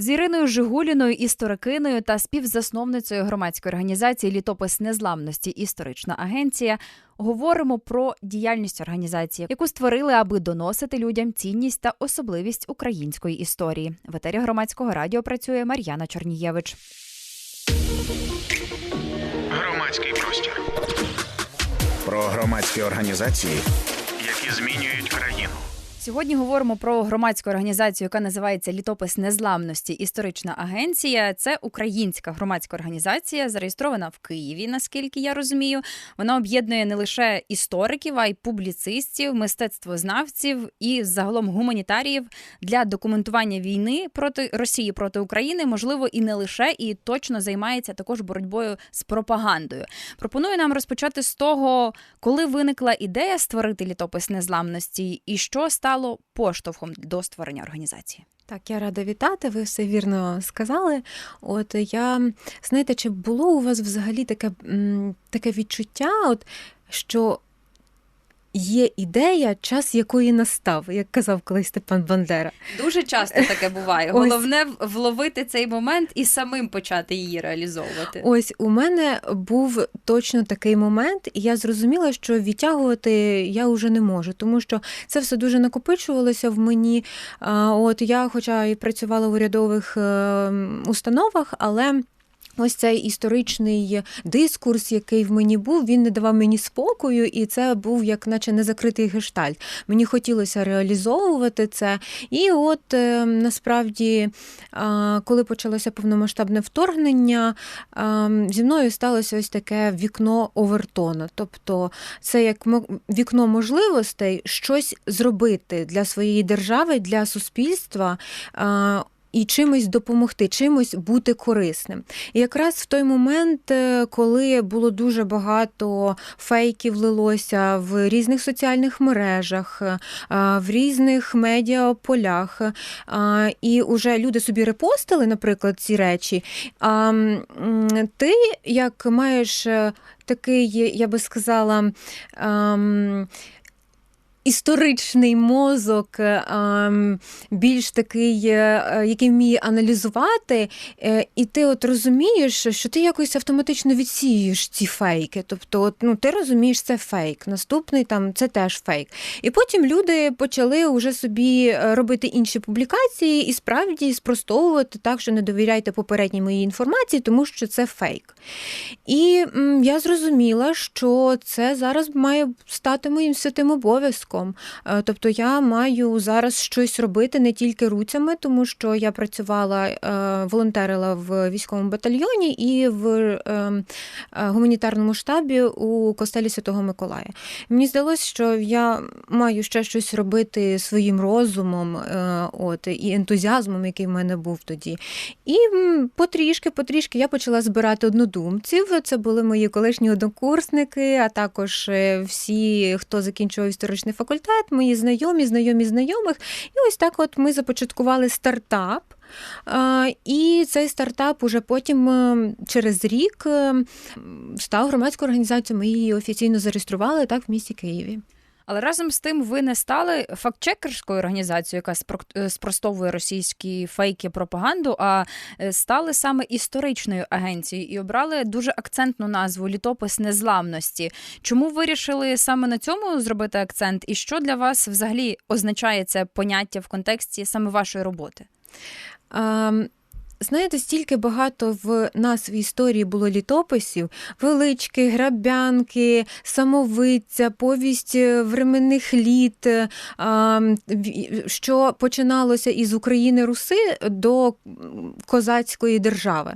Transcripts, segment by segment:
З Іриною Жигуліною, історикиною та співзасновницею громадської організації Літопис незламності Історична агенція говоримо про діяльність організації, яку створили, аби доносити людям цінність та особливість української історії. В етері громадського радіо працює Мар'яна Чорнієвич. Громадський простір, Про громадські організації які змінюють країну. Сьогодні говоримо про громадську організацію, яка називається Літопис незламності Історична агенція. Це українська громадська організація, зареєстрована в Києві, наскільки я розумію. Вона об'єднує не лише істориків, а й публіцистів, мистецтвознавців і загалом гуманітаріїв для документування війни проти Росії проти України, можливо, і не лише, і точно займається також боротьбою з пропагандою. Пропоную нам розпочати з того, коли виникла ідея створити літопис незламності, і що стало поштовхом до створення організації. Так, я рада вітати, ви все вірно сказали. От я знаєте, чи було у вас взагалі таке, таке відчуття, от, що є ідея, час якої настав, як казав колись Степан Бандера. Дуже часто таке буває. Головне вловити цей момент і самим почати її реалізовувати. Ось у мене був точно такий момент, і я зрозуміла, що відтягувати я вже не можу, тому що це все дуже накопичувалося в мені. От я, хоча і працювала в урядових е, установах, але. Ось цей історичний дискурс, який в мені був, він не давав мені спокою, і це був як наче незакритий гештальт. Мені хотілося реалізовувати це. І от е, насправді, коли почалося повномасштабне вторгнення, зі мною сталося ось таке вікно Овертона. Тобто це як вікно можливостей щось зробити для своєї держави, для суспільства. І чимось допомогти, чимось бути корисним. І якраз в той момент, е, коли було дуже багато фейків лилося в різних соціальних мережах, е, в різних медіаполях, е, і вже люди собі репостили, наприклад, ці речі. А ти як маєш такий, я би сказала, історичний мозок, е, ем, більш такий, е, е, який вміє аналізувати, і ти от розумієш, що ти якось автоматично відсіюєш ці фейки. Тобто, от, ну, ти розумієш, це фейк, наступний там це теж фейк. І потім люди почали вже собі робити інші публікації і справді спростовувати так, що не довіряйте попередній моїй інформації, тому що це фейк. І я зрозуміла, що це зараз має стати моїм святим обов'язком. Е, Тобто я маю зараз щось робити не тільки руцями, тому що я працювала, е, волонтерила в військовому батальйоні і в е, е, гуманітарному штабі у костелі Святого Миколая. Мені здалося, що я маю ще щось робити своїм розумом от, і ентузіазмом, який в мене був тоді. І потрішки, потрішки я почала збирати однодумців. Це були мої колишні однокурсники, а також всі, хто закінчував історичний факультет, мої знайомі, знайомі знайомих. І ось так от ми започаткували стартап. І цей стартап уже потім е, через рік е, став громадською організацією. Ми її офіційно зареєстрували так в місті Києві. Але разом з тим ви не стали фактчекерською організацією, яка е, спростовує російські фейки пропаганду, а е, стали саме історичною агенцією і обрали дуже акцентну назву Літопис незламності. Чому вирішили саме на цьому зробити акцент? І що для вас взагалі означає це поняття в контексті саме вашої роботи? А, Знаєте, стільки багато в нас в історії було літописів: велички, грабянки, самовиця, повість е, временних літ, е, що починалося із України Руси до козацької держави.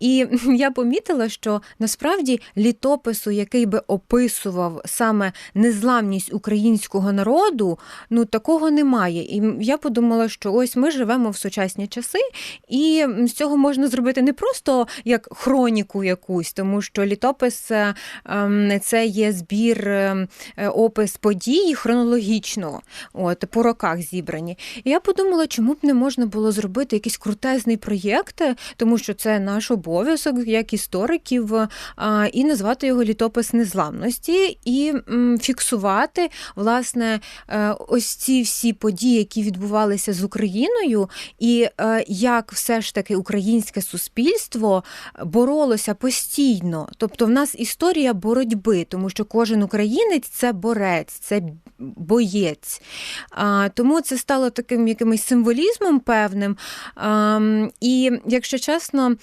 І я помітила, що насправді літопису, який би описував саме незламність українського народу, ну такого немає. І я подумала, що ось ми живемо в сучасні часи, і з цього можна зробити не просто як хроніку якусь, тому що літопис е, ем, це є збір ем, е, опис подій хронологічно, от по роках зібрані. І я подумала, чому б не можна було зробити якийсь крутезний проєкт, тому що це наш обов'язок як істориків, і назвати його літопис незламності і фіксувати власне е, ось ці всі події, які відбувалися з Україною, і е, як все ж таки українське суспільство боролося постійно. Тобто, в нас історія боротьби, тому що кожен українець це борець, це боєць. А, Тому це стало таким якимось символізмом певним. А, І якщо чесно.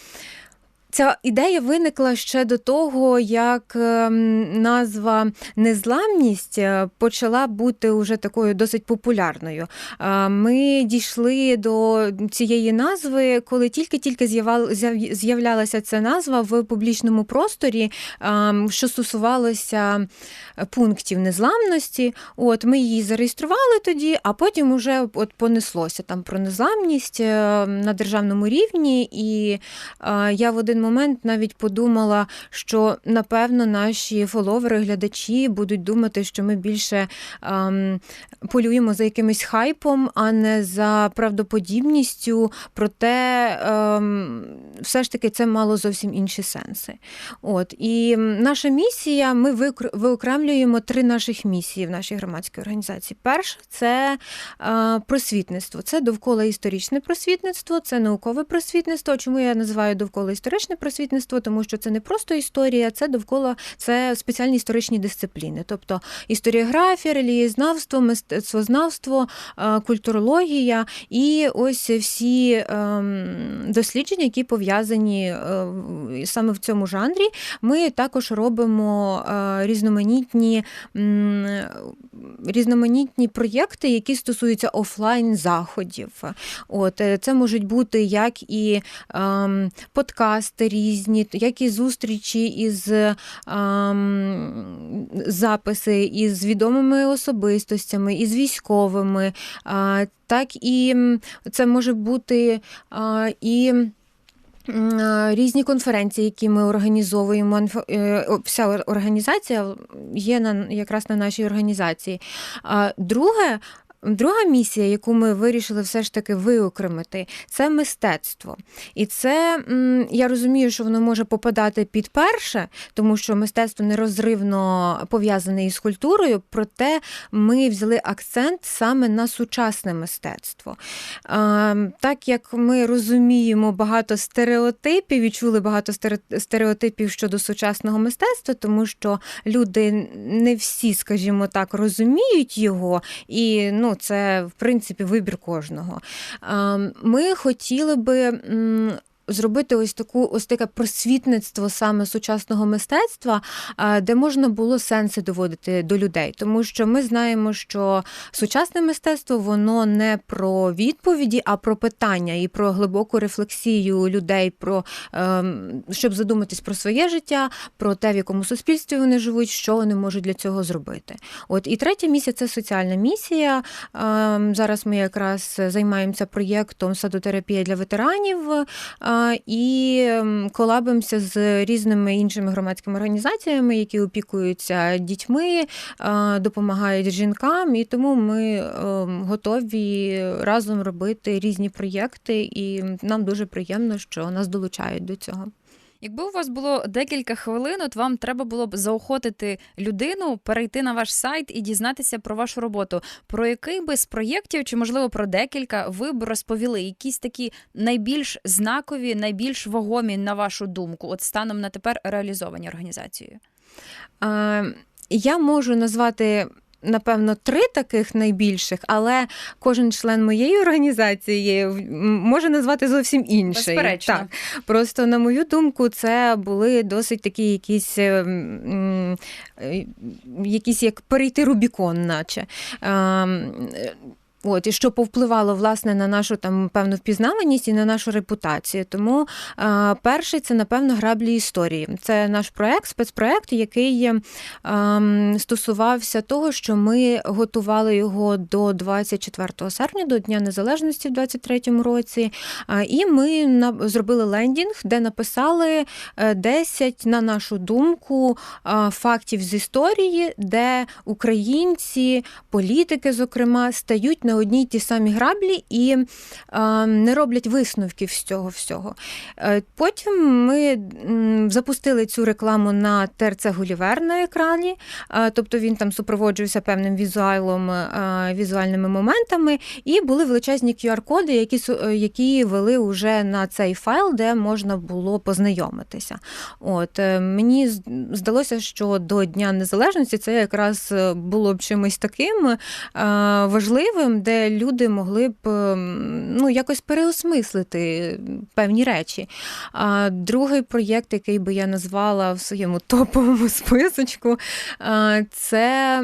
Ця ідея виникла ще до того, як ем, назва незламність е, почала бути уже такою досить популярною. Е, Ми дійшли до цієї назви, коли тільки-тільки з'являлася ця назва в публічному просторі, ем, що стосувалося пунктів незламності. От ми її зареєстрували тоді, а потім уже от понеслося там про незламність е, на державному рівні. І я в один момент навіть подумала, що напевно наші фоловери, глядачі будуть думати, що ми більше ем, полюємо за якимось хайпом, а не за правдоподібністю. Проте ем, все ж таки це мало зовсім інші сенси. От і наша місія, ми виокремлюємо три наших місії в нашій громадській організації. Перша це е, просвітництво, це довкола історичне просвітництво, це наукове просвітництво. Чому я називаю довкола історичне просвітництво? Тому що це не просто історія, це довкола це спеціальні історичні дисципліни, тобто історіографія, релігієзнавство, мистецтвознавство, е, культурологія і ось всі ем, дослідження, які пов'язані е, саме в цьому жанрі. Ми також робимо е, різноманітні, різноманітні проєкти, які стосуються офлайн заходів. От це можуть бути як і ем, різні, як і зустрічі із записи із відомими особистостями, із військовими, так і це може бути і. Різні конференції, які ми організовуємо, е, вся організація є на якраз на нашій організації. Друге, друга місія, яку ми вирішили все ж таки виокремити, це мистецтво. І це я розумію, що воно може попадати під перше, тому що мистецтво нерозривно пов'язане із культурою, проте ми взяли акцент саме на сучасне мистецтво. Так як ми розуміємо багато стереотипів і чули багато стере- стереотипів щодо сучасного мистецтва, тому що люди не всі, скажімо так, розуміють його, і ну, це в принципі вибір кожного. Ми хотіли би. Зробити ось таку ось таке просвітництво саме сучасного мистецтва, де можна було сенси доводити до людей, тому що ми знаємо, що сучасне мистецтво воно не про відповіді, а про питання і про глибоку рефлексію людей, про ем, щоб задуматись про своє життя, про те, в якому суспільстві вони живуть, що вони можуть для цього зробити. От і третя місія це соціальна місія. Ем, Зараз ми якраз займаємося проєктом садотерапія для ветеранів е, і колабимося з різними іншими громадськими організаціями, які опікуються дітьми, допомагають жінкам, і тому ми ем, готові разом робити різні проєкти, і нам дуже приємно, що нас долучають до цього. Якби у вас було декілька хвилин, от вам треба було б заохотити людину перейти на ваш сайт і дізнатися про вашу роботу. Про який би з проєктів, чи можливо про декілька, ви б розповіли якісь такі найбільш знакові, найбільш вагомі, на вашу думку, от станом на тепер реалізовані організацією? Я можу назвати. Напевно, три таких найбільших, але кожен член моєї організації може назвати зовсім інший. Безперечно. Так. Просто, на мою думку, це були досить такі якісь, е, е, якісь як перейти Рубікон, наче. От і що повпливало власне на нашу там певну впізнаваність і на нашу репутацію. Тому е, перший це напевно граблі історії. Це наш проект, спецпроект, який е, стосувався того, що ми готували його до 24 серпня, до Дня Незалежності в 23-му році. Е, і ми на, зробили лендінг, де написали е, 10, на нашу думку, е, фактів з історії, де українці, політики, зокрема, стають на одній й ті самі граблі і не роблять висновків з цього всього. Е, Потім ми запустили цю рекламу на ТРЦ Гулівер на екрані, тобто він там супроводжувався певним візуалом, е, візуальними моментами, і були величезні QR-коди, які, е, які вели уже на цей файл, де можна було познайомитися. От мені здалося, що до Дня Незалежності це якраз було б чимось таким важливим, де люди могли б ем, ну, якось переосмислити певні речі. А другий проєкт, який би я назвала в своєму топовому списочку, е, це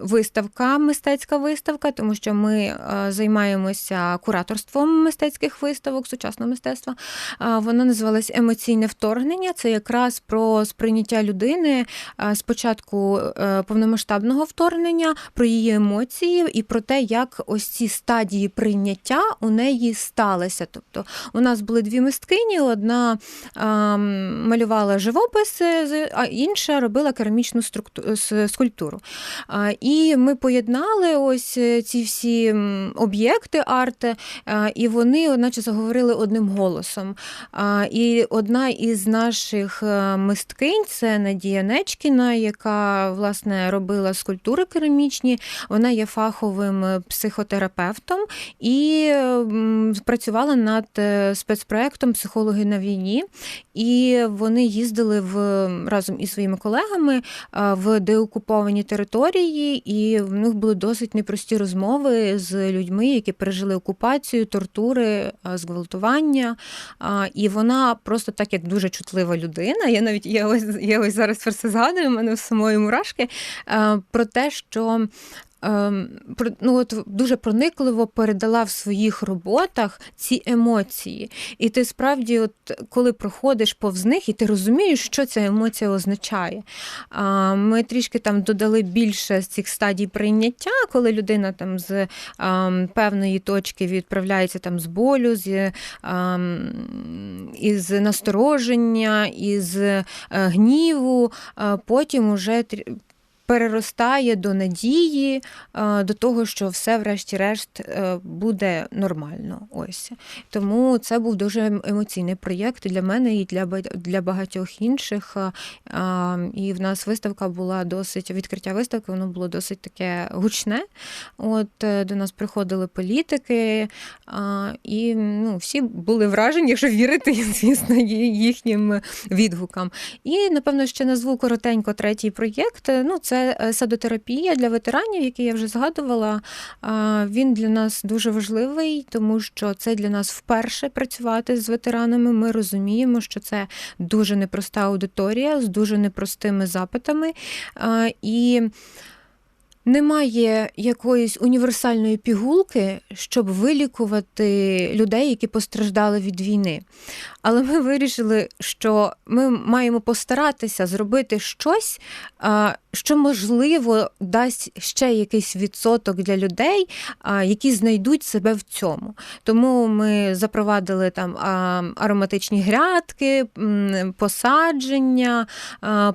виставка, мистецька виставка, тому що ми е, займаємося кураторством мистецьких виставок, сучасного мистецтва. Вона називалась Емоційне вторгнення. Це якраз про сприйняття людини спочатку е, повномасштабного вторгнення, про її емоції і про те, як ось ці стадії прийняття у неї сталися. Тобто у нас були дві мисткині: одна а, малювала живопис, е, а інша робила керамічну структу- скульптуру. А, І ми поєднали ось е, ці всі об'єкти арти, а, і вони, наче заговорили одним голосом. А, І одна із наших е, мисткинь це Надія Нечкіна, яка власне робила скульптури керамічні. Вона є фаховим е, психотерапевтом і працювала над е, спецпроектом Психологи на війні. І вони їздили в разом із своїми колегами в деокуповані території, і в них були досить непрості розмови з людьми, які пережили окупацію, тортури, зґвалтування. І вона просто так як дуже чутлива людина. Я навіть я ось я ось зараз про це згадую, у мене в самої мурашки про те, що. Ем, Ну, от дуже проникливо передала в своїх роботах ці емоції. І ти справді, от коли проходиш повз них, і ти розумієш, що ця емоція означає. Ми трішки там додали більше з цих стадій прийняття, коли людина там з певної точки відправляється там з болю, з із настороження, із е, гніву, потім уже переростає до надії, е, до того, що все, врешті-решт, е, буде нормально. Ось тому це був дуже емоційний проєкт для мене і для для багатьох інших. Е, І в нас виставка була досить відкриття виставки, воно було досить таке гучне. От до нас приходили політики, і ну, всі були вражені, якщо вірити, звісно, їхнім відгукам. І напевно ще назву коротенько третій проєкт. Ну, це е, садотерапія для ветеранів, які я вже згадувала. Він для нас дуже важливий, тому що це для нас вперше працювати з ветеранами. Ми розуміємо, що це дуже непроста аудиторія з дуже непростими запитами. І немає якоїсь універсальної пігулки, щоб вилікувати людей, які постраждали від війни. Але ми вирішили, що ми маємо постаратися зробити щось, що можливо дасть ще якийсь відсоток для людей, які знайдуть себе в цьому. Тому ми запровадили там ароматичні грядки, посадження,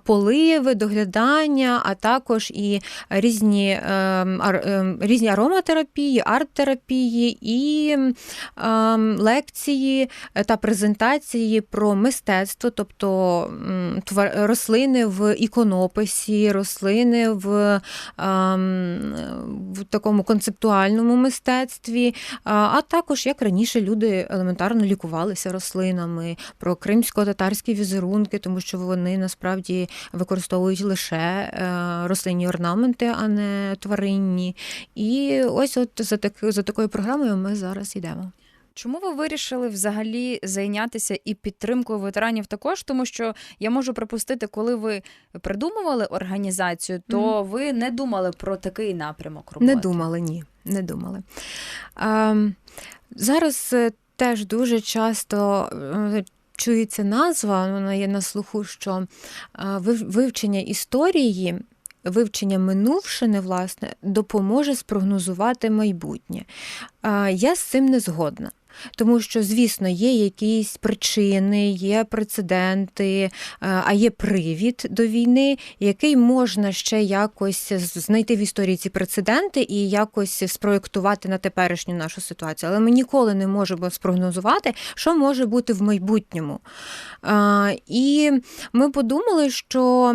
поливи, доглядання, а також і різні, ем, ар- ем, різні ароматерапії, арт-терапії і ем, лекції е, та презентації про мистецтво, тобто рослини в іконописі, рослини в, ем, в такому концептуальному мистецтві, а, а також як раніше люди елементарно лікувалися рослинами, про кримсько-татарські візерунки, тому що вони насправді використовують лише е, рослинні орнаменти, а не тваринні. І ось от за, так, за такою програмою ми зараз йдемо. Чому ви вирішили взагалі зайнятися і підтримкою ветеранів також? Тому що я можу припустити, коли ви придумували організацію, то ви не думали про такий напрямок роботи. Не думали, ні. не думали. Ем, Зараз е, теж дуже часто е, чується назва, вона є на слуху, що е, вивчення історії. Вивчення минувшини, власне, допоможе спрогнозувати майбутнє. Я з цим не згодна. Тому що, звісно, є якісь причини, є прецеденти, а є привід до війни, який можна ще якось знайти в історії ці прецеденти і якось спроєктувати на теперішню нашу ситуацію. Але ми ніколи не можемо спрогнозувати, що може бути в майбутньому. І ми подумали, що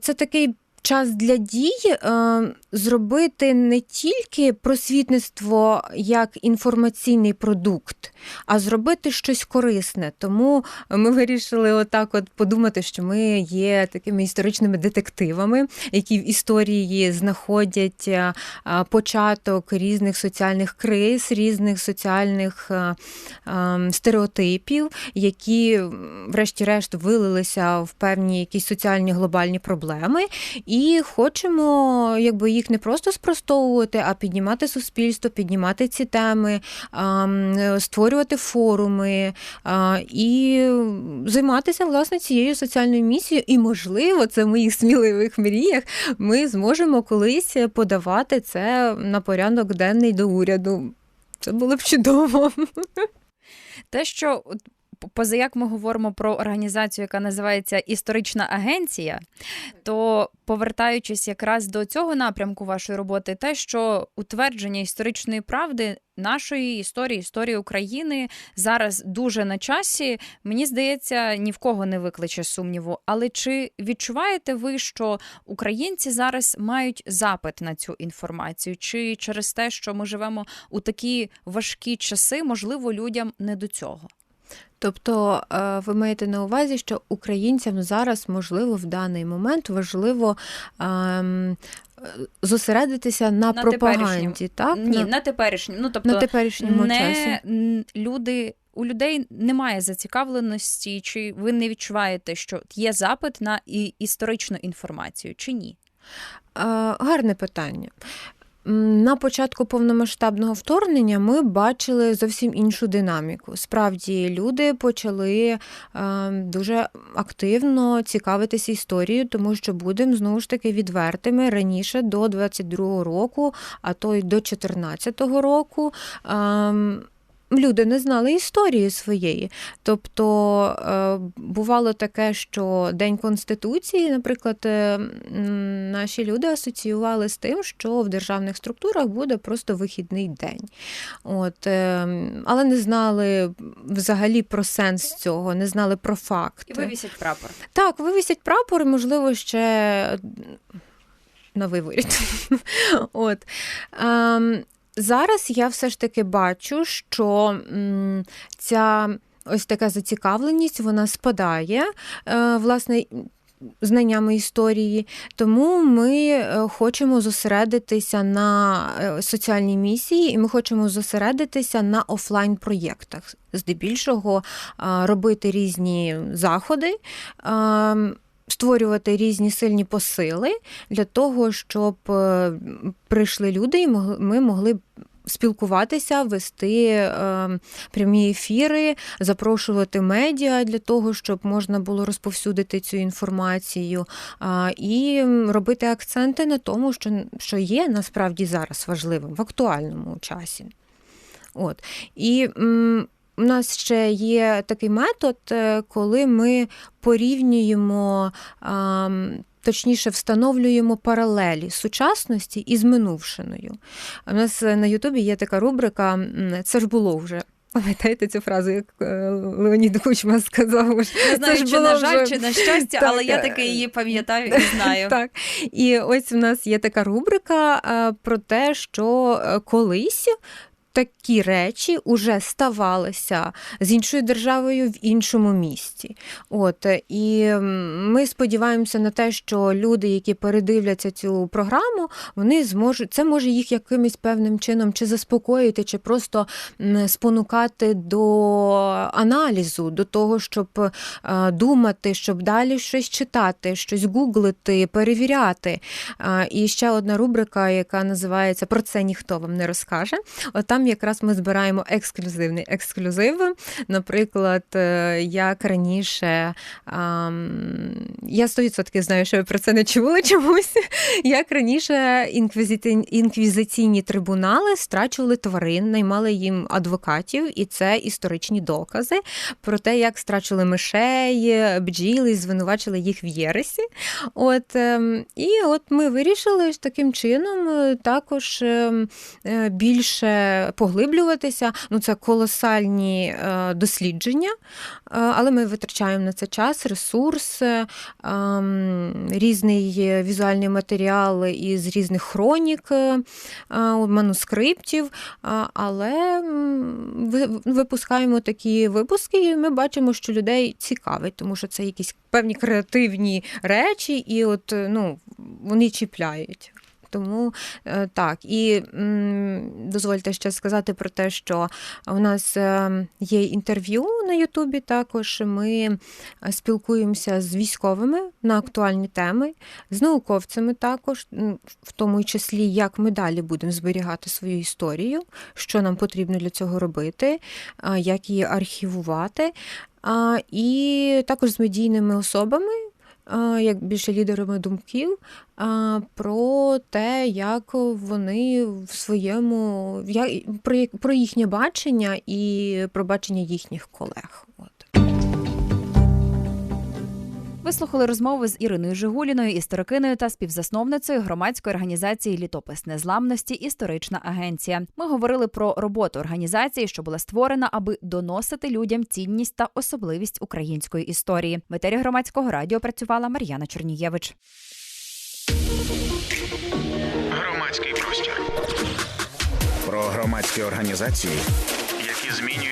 це такий. Час для дій е, зробити не тільки просвітництво як інформаційний продукт, а зробити щось корисне. Тому ми вирішили отак от подумати, що ми є такими історичними детективами, які в історії знаходять е, е, початок різних соціальних криз, різних соціальних стереотипів, які, врешті-решт, вилилися в певні якісь соціальні глобальні проблеми. І хочемо якби їх не просто спростовувати, а піднімати суспільство, піднімати ці теми, створювати форуми і займатися власне цією соціальною місією. І, можливо, це в моїх сміливих мріях. Ми зможемо колись подавати це на порядок денний до уряду. Це було б чудово. Те, що поза як ми говоримо про організацію, яка називається історична агенція, то повертаючись якраз до цього напрямку вашої роботи, те, що утвердження історичної правди нашої історії, історії України зараз дуже на часі, мені здається, ні в кого не викличе сумніву. Але чи відчуваєте ви, що українці зараз мають запит на цю інформацію? Чи через те, що ми живемо у такі важкі часи, можливо, людям не до цього? Тобто, е, ви маєте на увазі, що українцям зараз, можливо, в даний момент важливо ем, е, зосередитися на, На пропаганді, так? Ні, на, на теперішньому. Ну тобто на теперішньому не часі. люди. У людей немає зацікавленості, чи ви не відчуваєте, що є запит на історичну інформацію, чи ні? Е, Гарне питання. На початку повномасштабного вторгнення ми бачили зовсім іншу динаміку. Справді, люди почали е, дуже активно цікавитися історією, тому що будемо знову ж таки відвертими раніше до 22-го року, а то й до 14-го року. Люди не знали історії своєї. Тобто е, бувало таке, що День Конституції, наприклад, е, наші люди асоціювали з тим, що в державних структурах буде просто вихідний день. От, е, але не знали взагалі про сенс цього, не знали про факт. І вивісять прапор. Так, вивісять прапор, і, можливо, ще на виворі. От. Ем, зараз я все ж таки бачу, що ця ось така зацікавленість вона спадає. Е, власне, знаннями історії, тому ми е, хочемо зосередитися на е, соціальній місії, і ми хочемо зосередитися на офлайн-проєктах. Здебільшого робити різні заходи. Створювати різні сильні посили для того, щоб е, прийшли люди, і ми могли спілкуватися, вести е, прямі ефіри, запрошувати медіа для того, щоб можна було розповсюдити цю інформацію, і робити акценти на тому, що, є насправді зараз важливим в актуальному часі. От. І у нас ще є такий метод, е, коли ми порівнюємо. Точніше, встановлюємо паралелі сучасності із минувшиною. У нас на Ютубі є така рубрика Це ж було вже. Пам'ятаєте цю фразу, як е, Леонід Кучма сказав? Не Це ж чи було на жаль, вже- чи на щастя, Так, але я таки її пам'ятаю і знаю. Так. І ось в нас є така рубрика е, про те, що колись. Такі речі вже ставалися з іншою державою в іншому місті. От е, і ми сподіваємося на те, що люди, які передивляться цю програму, вони зможуть це може їх якимось певним чином чи заспокоїти, чи просто спонукати до аналізу, до того, щоб е, думати, щоб далі щось читати, щось гуглити, перевіряти. І ще одна рубрика, яка називається Про це ніхто вам не розкаже. От там якраз ми збираємо ексклюзивний ексклюзив. Наприклад, е, як раніше я 100% знаю, що ви про це не чули чомусь. Як раніше інквізиційні трибунали страчували тварин, наймали їм адвокатів, і це історичні докази про те, як страчили мишей, бджіл і звинувачили їх в єресі. От, ем, і от ми вирішили таким чином е, також ем, е, більше поглиблюватися. Ну, це колосальні е, дослідження, е, але ми витрачаємо на це час, ресурс, е, ем, різний візуальний матеріал із різних хронік, е, манускриптів, але випускаємо такі випуски, і ми бачимо, що людей цікавить, тому що це якісь певні креативні речі, і от ну, вони чіпляють. Тому е, так, і дозвольте ще сказати про те, що у нас е, є інтерв'ю на Ютубі. Також ми е, спілкуємося з військовими на актуальні теми, з науковцями також, в тому числі, як ми далі будемо зберігати свою історію, що нам потрібно для цього робити, як її архівувати. І також з медійними особами, як більше лідерами думків, про те, як вони в своєму про їхнє бачення і про бачення їхніх колег. От. Ви слухали розмову з Іриною Жигуліною, історикиною та співзасновницею громадської організації Літопис Незламності Історична агенція. Ми говорили про роботу організації, що була створена, аби доносити людям цінність та особливість української історії. В етері громадського радіо працювала Мар'яна Чернієвич. Громадський простір, Про громадські організації які змінюють.